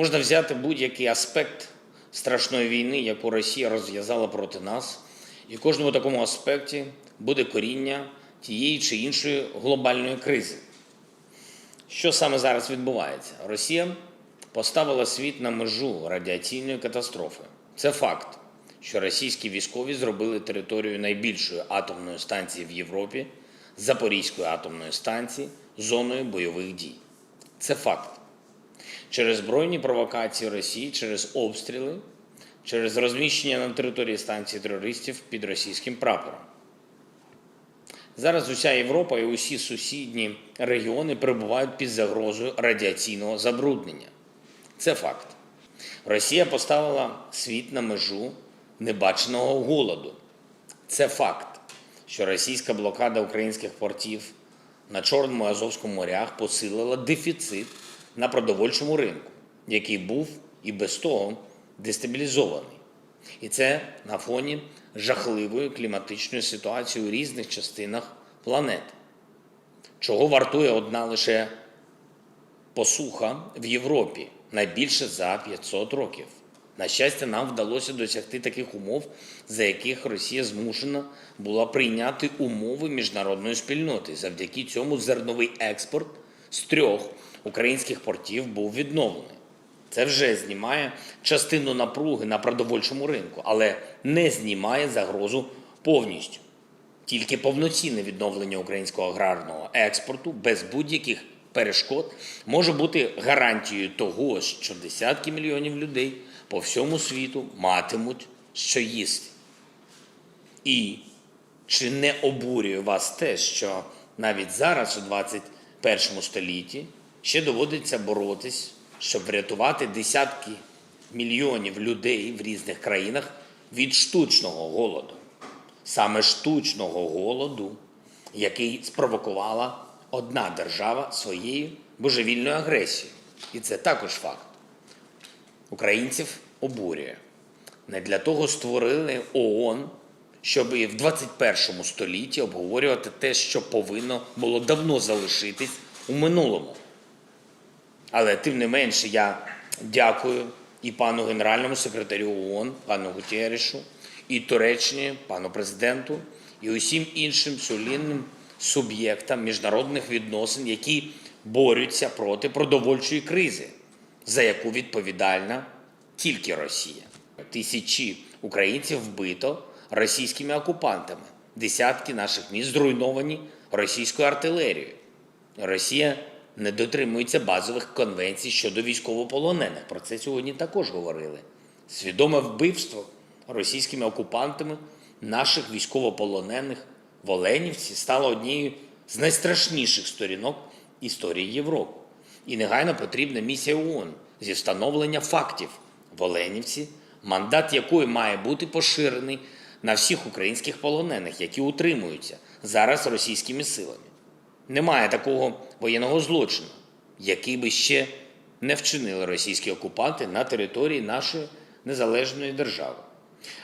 Можна взяти будь-який аспект страшної війни, яку Росія розв'язала проти нас, і в кожному такому аспекті буде коріння тієї чи іншої глобальної кризи. Що саме зараз відбувається? Росія поставила світ на межу радіаційної катастрофи. Це факт, що російські військові зробили територію найбільшої атомної станції в Європі, Запорізької атомної станції, зоною бойових дій. Це факт. Через збройні провокації Росії, через обстріли, через розміщення на території станції терористів під російським прапором. Зараз уся Європа і усі сусідні регіони перебувають під загрозою радіаційного забруднення. Це факт. Росія поставила світ на межу небаченого голоду. Це факт, що російська блокада українських портів на Чорному і Азовському морях посилила дефіцит на продовольчому ринку, який був і без того дестабілізований. І це на фоні жахливої кліматичної ситуації у різних частинах планети. Чого вартує одна лише посуха в Європі найбільше за 500 років. На щастя, нам вдалося досягти таких умов, за яких Росія змушена була прийняти умови міжнародної спільноти. Завдяки цьому зерновий експорт з трьох українських портів був відновлений. Це вже знімає частину напруги на продовольчому ринку, але не знімає загрозу повністю. Тільки повноцінне відновлення українського аграрного експорту без будь-яких перешкод може бути гарантією того, що десятки мільйонів людей по всьому світу матимуть що їсти. І чи не обурює вас те, що навіть зараз, у 21 столітті, ще доводиться боротись, щоб врятувати десятки мільйонів людей в різних країнах від штучного голоду? Саме штучного голоду, який спровокувала одна держава своєю божевільною агресією. І це також факт. Українців обурює. Не для того створили ООН, щоб і в 21 столітті обговорювати те, що повинно було давно залишитись у минулому. Але тим не менше я дякую і пану генеральному секретарю ООН, пану Гутєрішу, і Туреччині, пану президенту, і усім іншим солідним суб'єктам міжнародних відносин, які борються проти продовольчої кризи, за яку відповідальна тільки Росія. Тисячі українців вбито російськими окупантами. Десятки наших міст зруйновані російською артилерією. Росія не дотримується базових конвенцій щодо військовополонених. Про це сьогодні також говорили. Свідоме вбивство російськими окупантами наших військовополонених в Оленівці стало однією з найстрашніших сторінок історії Європи. І негайно потрібна місія ООН зі встановлення фактів в Оленівці, мандат якої має бути поширений на всіх українських полонених, які утримуються зараз російськими силами. Немає такого воєнного злочину, який би ще не вчинили російські окупанти на території нашої незалежної держави.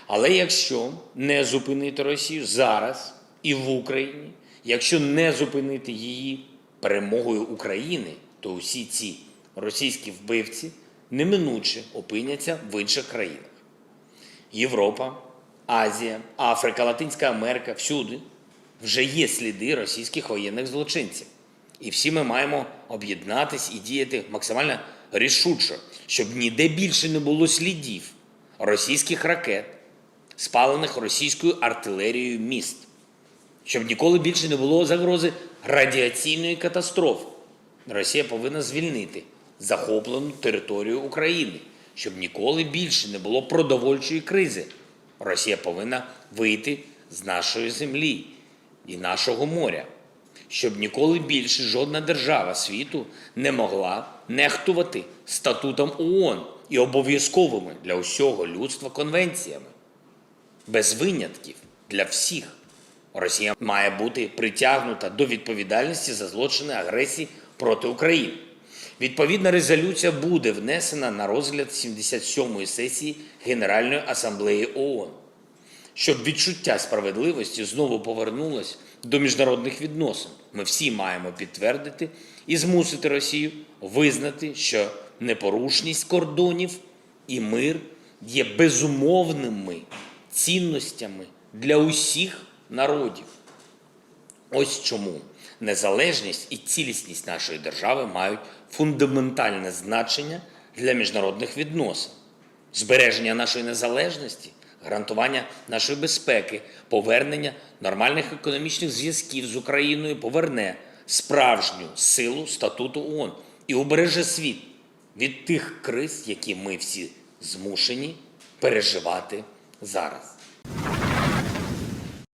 Але якщо не зупинити Росію зараз і в Україні, якщо не зупинити її перемогою України, то усі ці російські вбивці неминуче опиняться в інших країнах. Європа, Азія, Африка, Латинська Америка всюди вже є сліди російських воєнних злочинців. І всі ми маємо об'єднатись і діяти максимально рішуче, щоб ніде більше не було слідів російських ракет, спалених російською артилерією міст, щоб ніколи більше не було загрози радіаційної катастрофи. Росія повинна звільнити захоплену територію України, щоб ніколи більше не було продовольчої кризи. Росія повинна вийти з нашої землі і нашого моря, щоб ніколи більше жодна держава світу не могла нехтувати статутом ООН і обов'язковими для усього людства конвенціями. Без винятків для всіх. Росія має бути притягнута до відповідальності за злочини агресії проти України. Відповідна резолюція буде внесена на розгляд 77-ї сесії Генеральної асамблеї ООН, щоб відчуття справедливості знову повернулось до міжнародних відносин. Ми всі маємо підтвердити і змусити Росію визнати, що непорушність кордонів і мир є безумовними цінностями для усіх народів. Ось чому незалежність і цілісність нашої держави мають фундаментальне значення для міжнародних відносин. Збереження нашої незалежності, гарантування нашої безпеки, повернення нормальних економічних зв'язків з Україною поверне справжню силу статуту ООН і убереже світ від тих криз, які ми всі змушені переживати зараз.